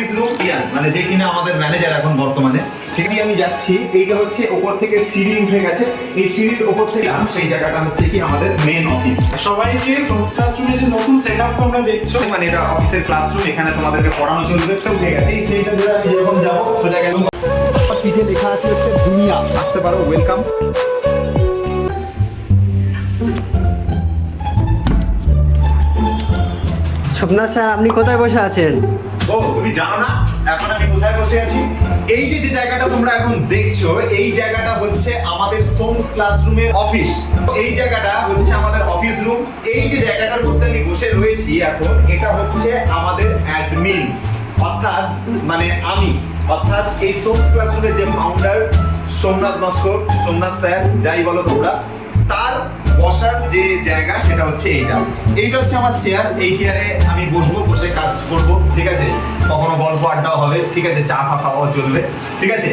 Office room মানে যে কিনা আমাদের ম্যানেজার এখন বর্তমানে। সেখানে আমি যাচ্ছি এইটা হচ্ছে ওপর থেকে সিঁড়ি উঠে গেছে। এই সিঁড়ির ওপর থেকে সেই জায়গাটা হচ্ছে কি আমাদের মেন অফিস সবাইকে যে নতুন সেট আপ তোমরা দেখছ। মানে এটা অফিসের ক্লাসরুম এখানে তোমাদেরকে পড়ানো চলবে। তো উঠে গেছে এই সেইটা ধরে আমি যেরকম যাব সোজা গেল পিঠে লেখা আছে হচ্ছে দুনিয়া। আসতে পারো ওয়েলকাম স্বপ্নাথ স্যার আপনি কোথায় বসে আছেন? ও তুমি জানো না, এখন আমি কোথায় বসে আছি? এই যে যে জায়গাটা তোমরা এখন দেখছ, এই জায়গাটা হচ্ছে আমাদের সোমস ক্লাসরুমের অফিস। এই জায়গাটা হচ্ছে আমাদের অফিস রুম। এই যে জায়গাটার মধ্যে আমি বসে রয়েছি এখন, এটা হচ্ছে আমাদের অ্যাডমিন। অর্থাৎ মানে আমি। অর্থাৎ এই সোমস ক্লাসরুমের যে ফাউন্ডার সোমনাথ নস্কর, সোমনাথ স্যার, যাই বলো তোমরা, তার বসার যে জায়গা সেটা হচ্ছে এইটা। এইটা হচ্ছে আমার চেয়ার এই চেয়ারে আমি বসবো, বসে কাজ করব, ঠিক আছে? কখনো গল্প, আড্ডাও হবে, ঠিক আছে? চা, ফা, খাওয়াও চলবে, ঠিক আছে?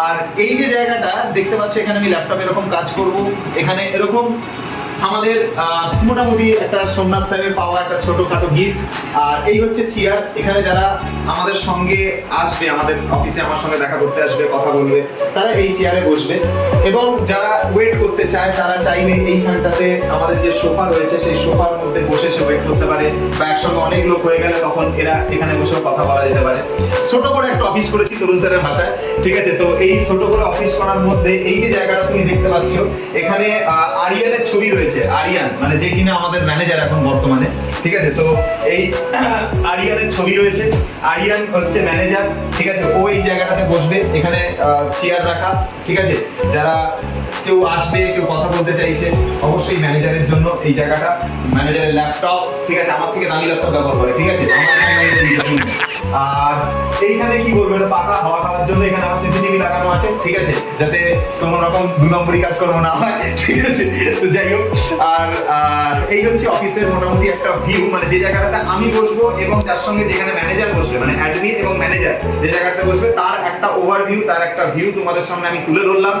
আর এই যে জায়গাটা, দেখতে পাচ্ছি এখানে আমি ল্যাপটপ এরকম কাজ করব। এখানে এরকম আমাদের মোটামুটি একটা সোমনাথ স্যারের পাওয়া একটা ছোটখাটো গিফট আর এই হচ্ছে চেয়ার এখানে যারা আমাদের সঙ্গে আসবে, আমাদের অফিসে আমার সঙ্গে দেখা করতে আসবে, কথা বলবে, তারা এই চেয়ারে বসবে। এবং যারা ওয়েট করতে চায়, তারা চাইলে এইখানটাতে আমাদের যে সোফা রয়েছে, সেই সোফার মধ্যে বসে সে ওয়েট করতে পারে। বা একসঙ্গে অনেক লোক হয়ে গেলে তখন এরা এখানে বসেও কথা বলা যেতে পারে। ছোট করে একটা অফিস করেছি তরুণ স্যারের ভাষায়, ঠিক আছে? তো এই ছোট করে অফিস করার মধ্যে এই যে জায়গাটা তুমি দেখতে পাচ্ছ, এখানে আরিয়ানের ছবি রয়েছে। আরিয়ান মানে যে কিনা আমাদের ম্যানেজার এখন বর্তমানে, ঠিক আছে? তো এই আরিয়ানের ছবি রয়েছে। আরিয়ান হচ্ছে ম্যানেজার ঠিক আছে? ও এই জায়গাটাতে বসবে, এখানে চেয়ার রাখা, ঠিক আছে? যারা কেউ আসবে, কেউ কথা বলতে চাইছে, অবশ্যই ম্যানেজারের জন্য এই জায়গাটা ম্যানেজারের ল্যাপটপ ঠিক আছে? আমার থেকে দামি ল্যাপটপ ব্যবহার করে, ঠিক আছে। আর এইখানে কি বলব, এটা পাকা, হাওয়া খাওয়ার জন্য এখানে আমার সিসিটিভি লাগানো আছে, ঠিক আছে? যাতে কোনো রকম দু নম্বরই কাজকর্ম না হয়, ঠিক আছে? তো যাই হোক আর এই হচ্ছে অফিসের মোটামুটি একটা ভিউ মানে যে জায়গাটাতে আমি বসবো এবং তার সঙ্গে যেখানে ম্যানেজার বসবে মানে অ্যাডমিন এবং ম্যানেজার যে জায়গাটাতে বসবে, তার একটা ওভারভিউ তার একটা ভিউ তোমাদের সামনে আমি তুলে ধরলাম।